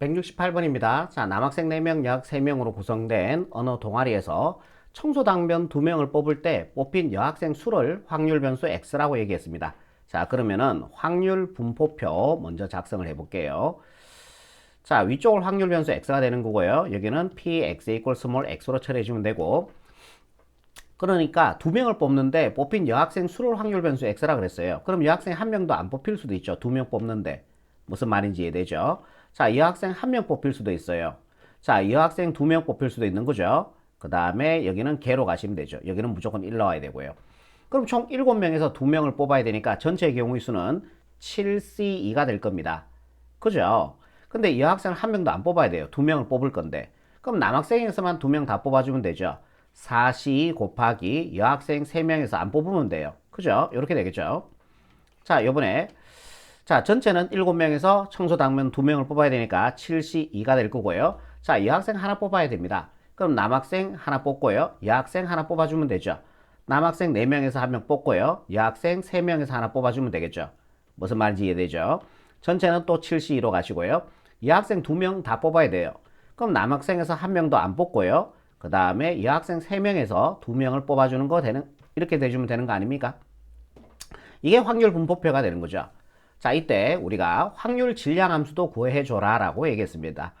168번입니다. 자, 남학생 4명, 여학 3명으로 구성된 언어 동아리에서 청소당면 2명을 뽑을 때 뽑힌 여학생 수를 확률 변수 x라고 얘기했습니다. 자, 그러면은 확률 분포표 먼저 작성을 해 볼게요. 자, 위쪽을 확률 변수 x가 되는 거고요. 여기는 px equal small x로 처리해 주면 되고 그러니까 두 명을 뽑는데 뽑힌 여학생 수를 확률 변수 x라 그랬어요. 그럼 여학생 한 명도 안 뽑힐 수도 있죠. 두 명 뽑는데 무슨 말인지 이해되죠? 자, 여학생 한 명 뽑힐 수도 있어요. 자, 여학생 두 명 뽑힐 수도 있는 거죠. 그 다음에 여기는 개로 가시면 되죠. 여기는 무조건 1 나와야 되고요. 그럼 총 7명에서 2명을 뽑아야 되니까 전체 경우의 수는 7C2가 될 겁니다. 그죠? 근데 여학생 한 명도 안 뽑아야 돼요. 2명을 뽑을 건데. 그럼 남학생에서만 2명 다 뽑아주면 되죠. 4C 곱하기 여학생 3명에서 안 뽑으면 돼요. 그죠? 이렇게 되겠죠? 자, 요번에 자, 전체는 7명에서 청소 당면 2명을 뽑아야 되니까 7C2가 될 거고요. 자, 여학생 하나 뽑아야 됩니다. 그럼 남학생 하나 뽑고요. 여학생 하나 뽑아주면 되죠. 남학생 4명에서 1명 뽑고요. 여학생 3명에서 하나 뽑아주면 되겠죠. 무슨 말인지 이해되죠? 전체는 또 7C2로 가시고요. 여학생 2명 다 뽑아야 돼요. 그럼 남학생에서 1명도 안 뽑고요. 그 다음에 여학생 3명에서 2명을 뽑아주는 거 되는, 이렇게 돼주면 되는 거 아닙니까? 이게 확률 분포표가 되는 거죠. 자, 이때 우리가 확률 질량 함수도 구해 줘라 라고 얘기했습니다.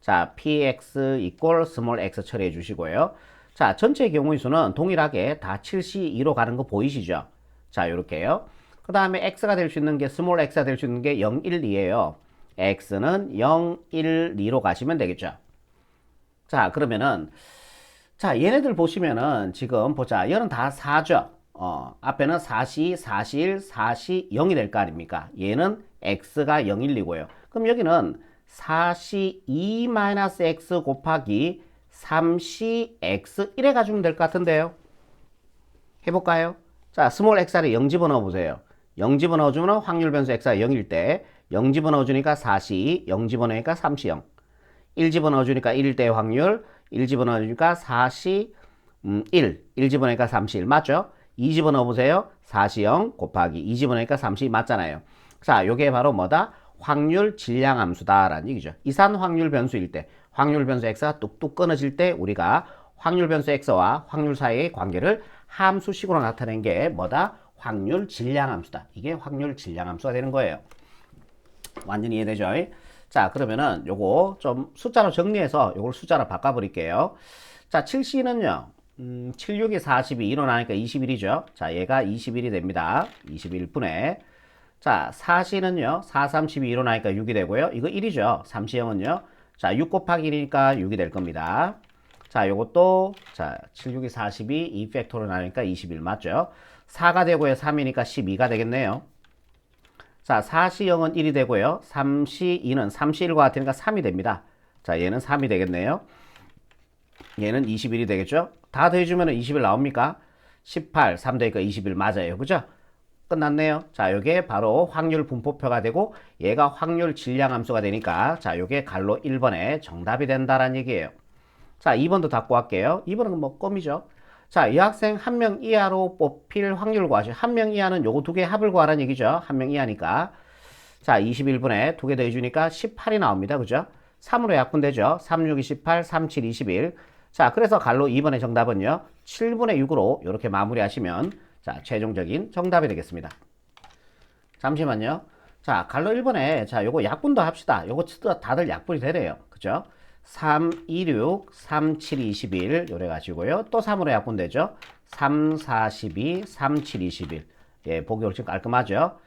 자, px equal small x 처리해 주시고요. 자, 전체 경우의 수는 동일하게 다 7c2로 가는 거 보이시죠? 자, 요렇게요. 그 다음에 x가 될 수 있는 게 small x가 될 수 있는 게 0, 1, 2예요. x는 0, 1, 2로 가시면 되겠죠. 자, 그러면은 자, 얘네들 보시면은 지금 보자. 얘는 다 4죠. 어, 앞에는 4시, 4시1, 4시 0이 될 거 아닙니까? 얘는 x가 0, 1, 2고요. 그럼 여기는 4시 2-x 곱하기 3시 x 1에 가주면 될 것 같은데요. 해볼까요? 자, 스몰 x를 0 집어넣어 보세요. 0 집어넣어 주면 확률 변수 x가 0일 때, 0 집어넣어 주니까 4시, 0 집어넣으니까 3시 0. 1 집어넣어 주니까 1일 때의 확률, 1 집어넣어 주니까 4시 음, 1, 1 집어넣으니까 3시 1 맞죠? 2 집어 넣어 보세요. 4시 0 곱하기 2 집어넣으니까 3시 맞잖아요. 자, 요게 바로 뭐다? 확률 질량 함수다라는 얘기죠. 이산 확률 변수일 때, 확률 변수 x가 뚝뚝 끊어질 때 우리가 확률 변수 x와 확률 사이의 관계를 함수식으로 나타낸 게 뭐다? 확률 질량 함수다. 이게 확률 질량 함수가 되는 거예요. 완전히 이해되죠? 자, 그러면은 요거 좀 숫자로 정리해서 요걸 숫자로 바꿔 버릴게요. 자, 7C는요. 음, 7, 6이 42, 1로 나니까 21이죠. 자, 얘가 21이 됩니다. 21분에. 자, 4C는요. 4, 32, 1로 나니까 6이 되고요. 이거 1이죠. 3C형은요. 자, 6 곱하기 1이니까 6이 될 겁니다. 자, 요것도, 자, 7, 6이 42, 2 팩토로 나니까 21 맞죠? 4가 되고요. 3이니까 12가 되겠네요. 자, 4시형은 1이 되고요. 3시 2는 3시 1과 같으니까 3이 됩니다. 자, 얘는 3이 되겠네요. 얘는 21이 되겠죠? 다 더해주면 21 나옵니까? 18, 3 되니까 21 맞아요. 그죠? 끝났네요. 자, 요게 바로 확률 분포표가 되고 얘가 확률 질량 함수가 되니까 자, 요게 갈로 1번에 정답이 된다라는 얘기예요. 자, 2번도 닫고 할게요. 2번은 뭐 껌이죠. 자, 이 학생 한 명 이하로 뽑힐 확률 구하시. 한명 이하는 요거 두 개 합을 구하라는 얘기죠. 한 명 이하니까. 자, 21분에 두 개 더해주니까 18이 나옵니다. 그죠? 3으로 약분되죠. 3, 6, 28, 3, 7, 21. 자, 그래서 갈로 2번의 정답은요. 7분의 6으로 이렇게 마무리하시면 자, 최종적인 정답이 되겠습니다. 잠시만요. 자, 갈로 1번에 자, 요거 약분도 합시다. 요거 다들 약분이 되래요. 그죠? 3, 2, 6, 3, 7, 21 요래 가지고요. 또 3으로 약분되죠. 3, 4, 12, 3, 7, 21. 예, 보기 훨씬 깔끔하죠.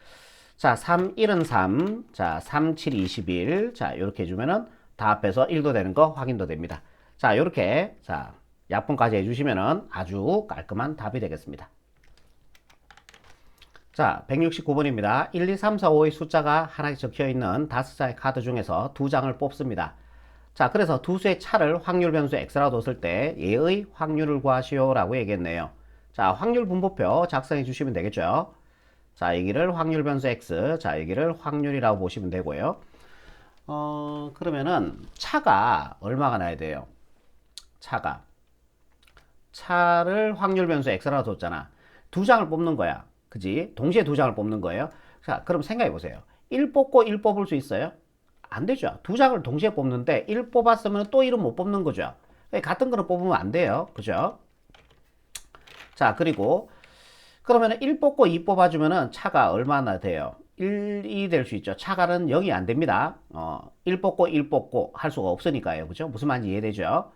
자, 3, 1은 3. 자, 3, 7, 21. 자, 요렇게 해주면은 다 합해서 1도 되는 거 확인도 됩니다. 자, 요렇게 자, 약분까지 해주시면은 아주 깔끔한 답이 되겠습니다. 자, 169번입니다. 1, 2, 3, 4, 5의 숫자가 하나 적혀 있는 다섯 장의 카드 중에서 두 장을 뽑습니다. 자, 그래서 두 수의 차를 확률 변수 x라고 뒀을 때 얘의 확률을 구하시오 라고 얘기했네요. 자, 확률 분포표 작성해 주시면 되겠죠. 자, 여기를 확률 변수 x, 자, 여기를 확률이라고 보시면 되고요. 어, 그러면은 차가 얼마가 나야 돼요? 차가. 차를 확률 변수 x라고 뒀잖아. 두 장을 뽑는 거야. 그지? 동시에 두 장을 뽑는 거예요. 자, 그럼 생각해 보세요. 1 뽑고 1 뽑을 수 있어요? 안 되죠. 두 장을 동시에 뽑는데 1 뽑았으면 또 1은 못 뽑는 거죠. 같은 거는 뽑으면 안 돼요. 그죠? 자, 그리고 그러면 1 뽑고 2 뽑아주면은 차가 얼마나 돼요? 1이 될 수 있죠. 차가는 0이 안 됩니다. 어, 1 뽑고 1 뽑고 할 수가 없으니까요. 그죠? 무슨 말인지 이해되죠?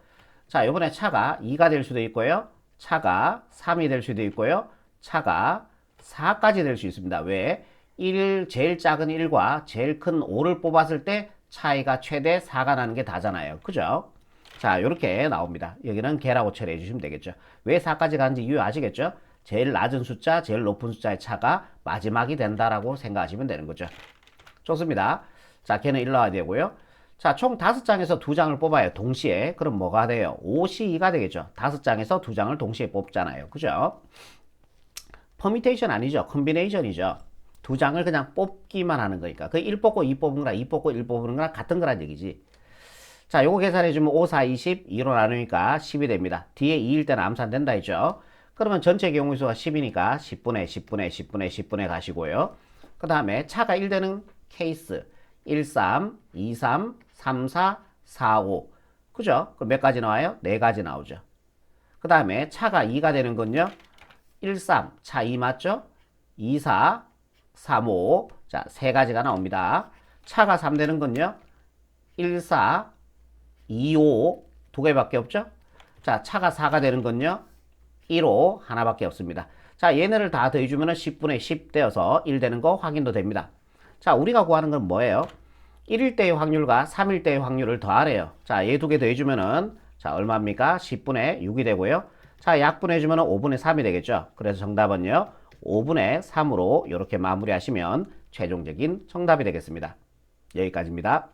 자, 요번에 차가 2가 될 수도 있고요. 차가 3이 될 수도 있고요. 차가 4까지 될 수 있습니다. 왜? 1, 제일 작은 1과 제일 큰 5를 뽑았을 때 차이가 최대 4가 나는 게 다잖아요. 그죠? 자, 이렇게 나옵니다. 여기는 개라고 처리해 주시면 되겠죠. 왜 4까지 가는지 이유 아시겠죠? 제일 낮은 숫자, 제일 높은 숫자의 차가 마지막이 된다라고 생각하시면 되는 거죠. 좋습니다. 자, 걔는 일로 와야 되고요. 자, 총 다섯 장에서 두 장을 뽑아요. 동시에. 그럼 뭐가 돼요? 5시 2가 되겠죠. 다섯 장에서 두 장을 동시에 뽑잖아요. 그죠? 퍼미테이션 아니죠. 컨비네이션이죠. 두 장을 그냥 뽑기만 하는 거니까. 그 1 뽑고 2 뽑은 거랑 2 뽑고 1 뽑는 거랑 같은 거란 얘기지. 자, 요거 계산해주면 5, 4, 20, 2로 나누니까 10이 됩니다. 뒤에 2일 때는 암산된다 했죠. 그러면 전체 경우수가 10이니까 10분의 10분의 10분의 10분의 가시고요. 그 다음에 차가 1되는 케이스 1, 3, 2, 3, 3, 4, 4, 5 그죠? 그럼 몇 가지 나와요? 네 가지 나오죠. 그 다음에 차가 2가 되는 건요. 1, 3, 차 2 맞죠? 2, 4, 3, 5. 자, 세 가지가 나옵니다. 차가 3 되는 건요. 1, 4, 2, 5. 두 개밖에 없죠? 자, 차가 4가 되는 건요. 1, 5. 하나밖에 없습니다. 자, 얘네를 다 더해주면 10분의 10 되어서 1 되는 거 확인도 됩니다. 자, 우리가 구하는 건 뭐예요? 1일 때의 확률과 3일 때의 확률을 더하래요. 자, 얘 두 개 더해주면은, 자, 얼마입니까? 10분의 6이 되고요. 자, 약분해주면 5분의 3이 되겠죠. 그래서 정답은요, 5분의 3으로 이렇게 마무리하시면 최종적인 정답이 되겠습니다. 여기까지입니다.